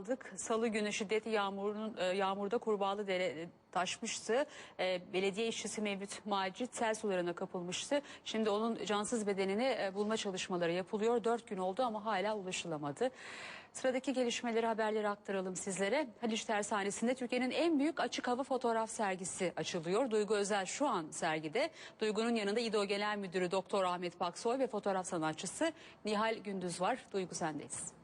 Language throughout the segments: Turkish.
aldık. Salı günü şiddetli yağmurun e, yağmurda Kurbağalı Dere taşmıştı. E, belediye işçisi Mevlüt Macit sel sularına kapılmıştı. Şimdi onun cansız bedenini e, bulma çalışmaları yapılıyor. Dört gün oldu ama hala ulaşılamadı. Sıradaki gelişmeleri haberleri aktaralım sizlere. Haliç Tersanesi'nde Türkiye'nin en büyük açık hava fotoğraf sergisi açılıyor. Duygu Özel şu an sergide. Duygu'nun yanında İDO Genel Müdürü Doktor Ahmet Paksoy ve fotoğraf sanatçısı Nihal Gündüz var. Duygu sendeyiz.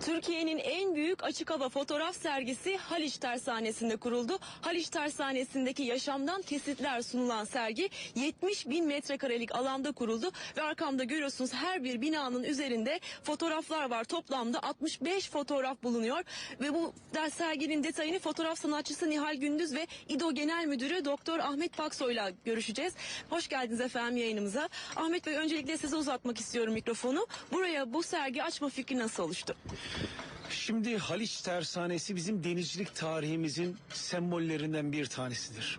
Türkiye'nin en büyük açık hava fotoğraf sergisi Haliç Tersanesi'nde kuruldu. Haliç Tersanesi'ndeki yaşamdan kesitler sunulan sergi 70 bin metrekarelik alanda kuruldu. Ve arkamda görüyorsunuz her bir binanın üzerinde fotoğraflar var. Toplamda 65 fotoğraf bulunuyor. Ve bu serginin detayını fotoğraf sanatçısı Nihal Gündüz ve İDO Genel Müdürü Doktor Ahmet Paksoy'la görüşeceğiz. Hoş geldiniz efendim yayınımıza. Ahmet Bey öncelikle size uzatmak istiyorum mikrofonu. Buraya bu sergi açma fikri nasıl oluştu? した。Şimdi Haliç Tersanesi bizim denizcilik tarihimizin sembollerinden bir tanesidir.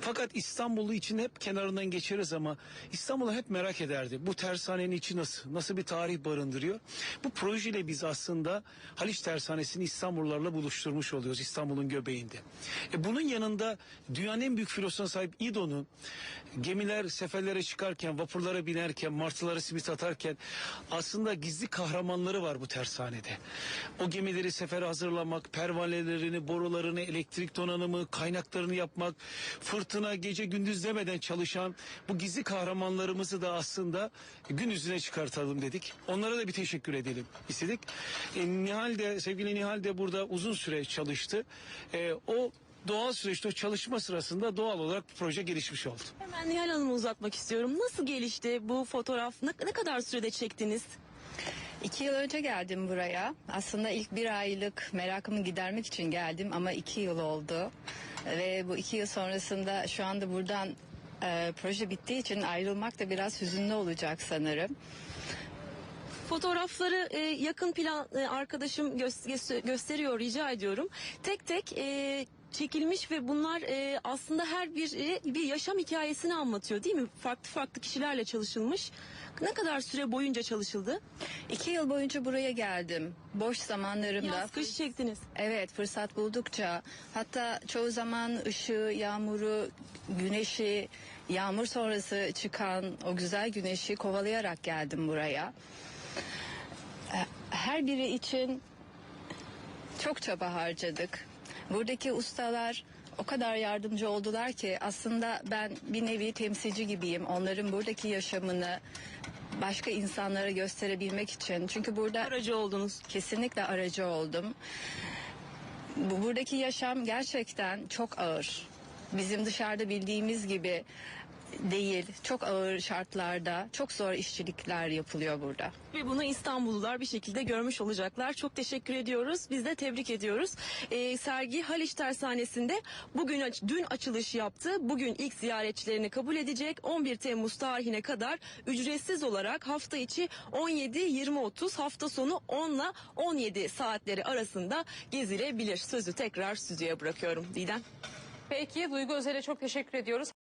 Fakat İstanbul'u için hep kenarından geçeriz ama İstanbul'u hep merak ederdi. Bu tersanenin içi nasıl? Nasıl bir tarih barındırıyor? Bu projeyle biz aslında Haliç Tersanesi'ni İstanbullularla buluşturmuş oluyoruz İstanbul'un göbeğinde. E bunun yanında dünyanın en büyük filosuna sahip İdo'nun gemiler seferlere çıkarken, vapurlara binerken, martılara simit atarken aslında gizli kahramanları var bu tersanede. O gemileri sefere hazırlamak, pervanelerini, borularını, elektrik donanımı, kaynaklarını yapmak, fırtına gece gündüz demeden çalışan bu gizli kahramanlarımızı da aslında gün yüzüne çıkartalım dedik. Onlara da bir teşekkür edelim istedik. E, Nihal de, sevgili Nihal de burada uzun süre çalıştı. E, o doğal süreçte o çalışma sırasında doğal olarak proje gelişmiş oldu. Hemen Nihal Hanım'ı uzatmak istiyorum. Nasıl gelişti bu fotoğraf? Ne, ne kadar sürede çektiniz? İki yıl önce geldim buraya. Aslında ilk bir aylık merakımı gidermek için geldim ama iki yıl oldu. Ve bu iki yıl sonrasında şu anda buradan e, proje bittiği için ayrılmak da biraz hüzünlü olacak sanırım. Fotoğrafları e, yakın plan e, arkadaşım gö- gö- gösteriyor rica ediyorum. Tek tek e, çekilmiş ve bunlar e, aslında her bir e, bir yaşam hikayesini anlatıyor değil mi? Farklı farklı kişilerle çalışılmış. Ne kadar süre boyunca çalışıldı? İki yıl boyunca buraya geldim. Boş zamanlarımda. Yaz kış çektiniz. Evet fırsat buldukça hatta çoğu zaman ışığı, yağmuru, güneşi, yağmur sonrası çıkan o güzel güneşi kovalayarak geldim buraya. E, Her biri için çok çaba harcadık. Buradaki ustalar o kadar yardımcı oldular ki aslında ben bir nevi temsilci gibiyim. Onların buradaki yaşamını başka insanlara gösterebilmek için. Çünkü burada Aracı oldunuz. kesinlikle aracı oldum. Bu buradaki yaşam gerçekten çok ağır. Bizim dışarıda bildiğimiz gibi değil. Çok ağır şartlarda, çok zor işçilikler yapılıyor burada. Ve bunu İstanbullular bir şekilde görmüş olacaklar. Çok teşekkür ediyoruz. Biz de tebrik ediyoruz. Ee, sergi Haliç Tersanesi'nde bugün dün açılış yaptı. Bugün ilk ziyaretçilerini kabul edecek. 11 Temmuz tarihine kadar ücretsiz olarak hafta içi 17-20-30 hafta sonu 10 ile 17 saatleri arasında gezilebilir. Sözü tekrar stüdyoya bırakıyorum. Didem. Peki Duygu Özel'e çok teşekkür ediyoruz.